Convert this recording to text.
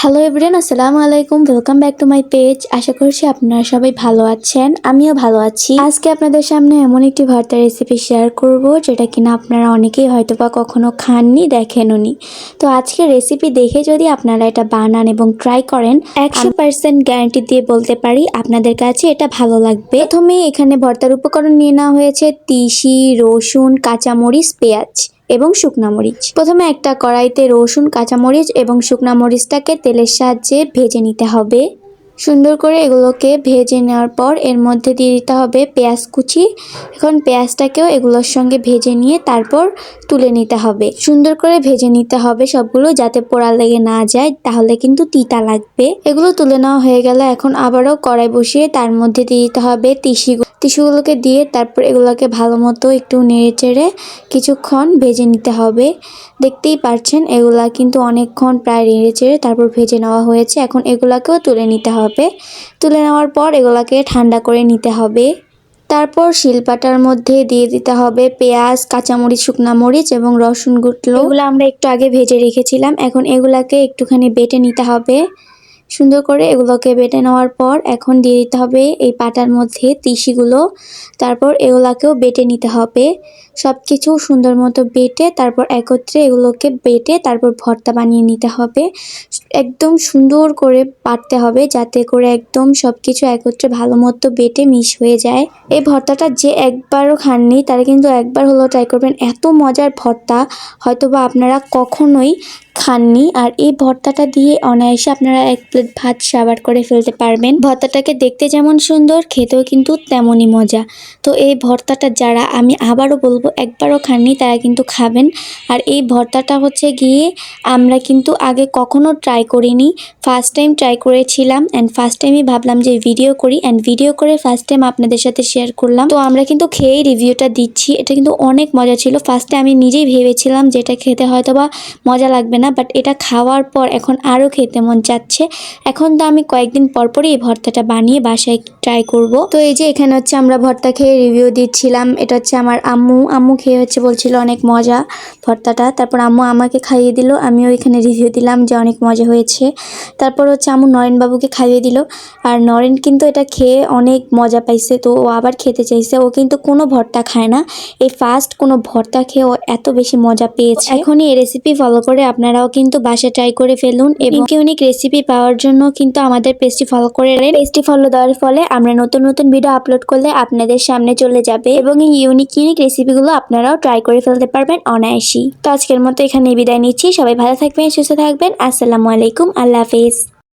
Hello everyone আসসালামু আলাইকুম welcome back to my page আশা করছি আপনারা সবাই ভালো আছেন। আমিও ভালো আছি। আজকে আপনাদের সামনে এমন একটি ভর্তা রেসিপি শেয়ার করব, যেটা কিনা আপনারা অনেকেই হয়তো বা কখনো খাননি, দেখেননি। তো আজকে রেসিপি দেখে যদি আপনারা এটা বানান এবং ট্রাই করেন, একশো পার্সেন্ট গ্যারান্টি দিয়ে বলতে পারি আপনাদের কাছে এটা ভালো লাগবে। প্রথমে এখানে ভর্তার উপকরণ নিয়ে নেওয়া হয়েছে তিসি, রসুন, কাঁচামরিচ, পেঁয়াজ। এবং শুকনা মরিচ। প্রথমে একটা কড়াইতে রসুন, কাঁচামরিচ এবং শুকনা মরিচটাকে তেলের সাহায্যে ভেজে নিতে হবে। সুন্দর করে এগুলোকে ভেজে নেওয়ার পর এর মধ্যে দিয়ে দিতে হবে পেঁয়াজ কুচি। এখন পেঁয়াজটাকেও এগুলোর সঙ্গে ভেজে নিয়ে তারপর তুলে নিতে হবে। সুন্দর করে ভেজে নিতে হবে সবগুলো যাতে পোড়া লেগে না যায়, তাহলে কিন্তু তিতা লাগবে। এগুলো তুলে নেওয়া হয়ে গেলে এখন আবারও কড়াই বসিয়ে তার মধ্যে দিয়ে দিতে হবে তিসি টিস্যুগুলোকে দিয়ে তারপর এগুলোকে ভালো মতো একটু নেড়ে চেড়ে কিছুক্ষণ ভেজে নিতে হবে। দেখতেই পারছেন এগুলা কিন্তু অনেকক্ষণ প্রায় নেড়ে চেড়ে তারপর ভেজে নেওয়া হয়েছে। এখন এগুলাকেও তুলে নিতে হবে। তুলে নেওয়ার পর এগুলাকে ঠান্ডা করে নিতে হবে। তারপর শিলপাটার মধ্যে দিয়ে দিতে হবে পেঁয়াজ, কাঁচামরিচ, শুকনা মরিচ এবং রসুন গুটলো এগুলো আমরা একটু আগে ভেজে রেখেছিলাম। এখন এগুলাকে একটুখানি বেটে নিতে হবে। সুন্দর করে এগুলোকে বেটে নেওয়ার পর এখন দিয়ে দিতে হবে এই পাটার মধ্যে তিসিগুলো। তারপর এগুলাকেও বেটে নিতে হবে। সব কিছু সুন্দর মতো বেটে তারপর একত্রে এগুলোকে বেটে তারপর ভর্তা বানিয়ে নিতে হবে। একদম সুন্দর করে বাটতে হবে যাতে করে একদম সব কিছু একত্রে ভালো মতো বেটে মিশ হয়ে যায়। এই ভর্তাটা যে একবারও খাননি, তারা কিন্তু একবার হলো ট্রাই করবেন। এত মজার ভর্তা, হয়তোবা আপনারা কখনোই খাননি আর এই ভর্তাটা দিয়ে অনায়াসে আপনারা এক প্লেট ভাত সাবার করে ফেলতে পারবেন। ভর্তাটাকে দেখতে যেমন সুন্দর, খেতেও কিন্তু তেমনই মজা। তো এই ভর্তাটা যারা, আমি আবারও বলব, একবারও খাননি, তারা কিন্তু খাবেন। আর এই ভর্তাটা হচ্ছে গিয়ে আমরা কিন্তু আগে কখনো ট্রাই করিনি। ফার্স্ট টাইম ট্রাই করেছিলাম অ্যান্ড ফার্স্ট টাইমই ভাবলাম যে ভিডিও করি অ্যান্ড ভিডিও করে ফার্স্ট টাইম আপনাদের সাথে শেয়ার করলাম। তো আমরা কিন্তু খেয়েই রিভিউটা দিচ্ছি। এটা কিন্তু অনেক মজা ছিল। ফার্স্টে আমি নিজেই ভেবেছিলাম যে এটা খেতে হয়তো বা মজা লাগবে না। বাট এটা খাওয়ার পর এখন আরও খেতে মন চাচ্ছে। এখন তো আমি কয়েকদিন পর পরই এই ভর্তাটা বানিয়ে বাসায় ট্রাই করব। তো এই যে এখানে হচ্ছে আমরা ভর্তা খেয়ে রিভিউ দিচ্ছিলাম। এটা হচ্ছে আমার আম্মু। আম্মু খেয়ে হচ্ছে বলছিল অনেক মজা ভর্তাটা। তারপর আম্মু আমাকে খাইয়ে দিল। আমিও এখানে রিভিউ দিলাম যে অনেক মজা হয়েছে। তারপর হচ্ছে আম্মু নরেনবাবুকে খাইয়ে দিল। আর নরেন কিন্তু এটা খেয়ে অনেক মজা পাইছে। তো ও আবার খেতে চাইছে। ও কিন্তু কোনো ভর্তা খায় না। এই ফার্স্ট কোনো ভর্তা খেয়ে ও এত বেশি মজা পেয়েছে। এখনই এই রেসিপি ফলো করে আপনারাও কিন্তু বাসা ট্রাই করে ফেলুন এবং ইউনিক রেসিপি পাওয়ার জন্য কিন্তু আমাদের পেজটি ফলো করে নেন পেজটি ফলো দেওয়ার ফলে আমরা নতুন নতুন ভিডিও আপলোড করলে আপনাদের সামনে চলে যাবে এবং এই ইউনিক ইউনিক রেসিপিগুলো আপনারাও ট্রাই করে ফেলতে পারবেন অনায়াসি তো আজকের মতো এখানে বিদায় নিচ্ছি। সবাই ভালো থাকবেন সুস্থ থাকবেন। আসসালামু আলাইকুম। আল্লাহ হাফেজ।